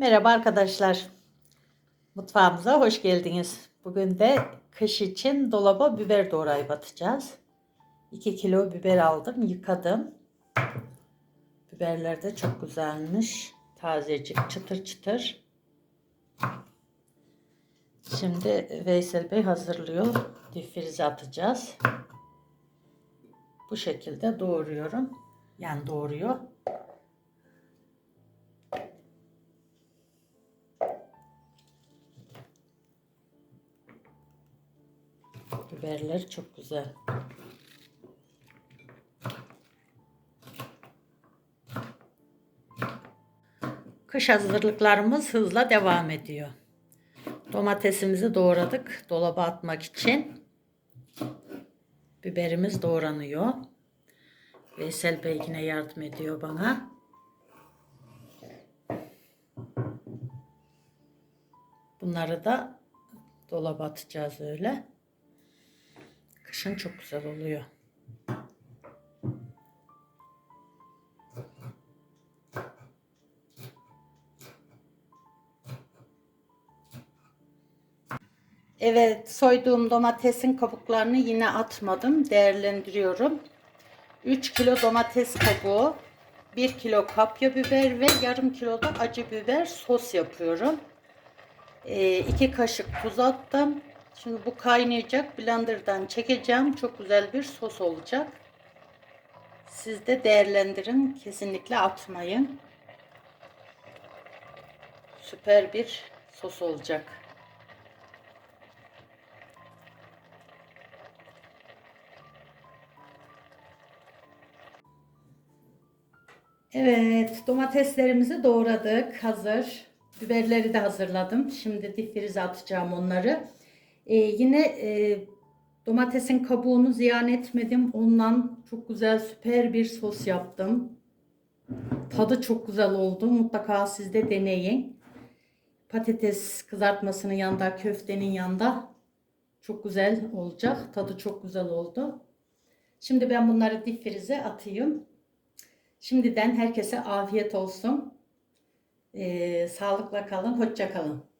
Merhaba arkadaşlar. Mutfağımıza hoş geldiniz. Bugün de kış için dolaba biber doğrayıp atacağız. 2 kilo biber aldım, yıkadım. Biberler de çok güzelmiş. Tazecik, çıtır çıtır. Şimdi Veysel Bey hazırlıyor. Difrize atacağız. Bu şekilde doğruyorum. Yani doğruyor. Biberler çok güzel. Kış hazırlıklarımız hızla devam ediyor. Domatesimizi doğradık dolaba atmak için. Biberimiz doğranıyor. Veysel Bey yine yardım ediyor bana. Bunları da dolaba atacağız öyle. Kışın çok güzel oluyor. Evet, soyduğum domatesin kabuklarını yine atmadım. Değerlendiriyorum. 3 kilo domates kabuğu, 1 kilo kapya biber ve yarım kilo da acı biber sos yapıyorum. 2 kaşık tuz attım. Şimdi bu kaynayacak. Blender'dan çekeceğim. Çok güzel bir sos olacak. Siz de değerlendirin. Kesinlikle atmayın. Süper bir sos olacak. Evet, domateslerimizi doğradık. Hazır. Biberleri de hazırladım. Şimdi difrize atacağım onları. Ee, yine e, domatesin kabuğunu ziyan etmedim. Ondan çok güzel süper bir sos yaptım. Tadı çok güzel oldu. Mutlaka siz de deneyin. Patates kızartmasının yanında, köftenin yanında çok güzel olacak. Tadı çok güzel oldu. Şimdi ben bunları difrize atayım. Şimdiden herkese afiyet olsun. Ee, sağlıkla kalın, hoşça kalın.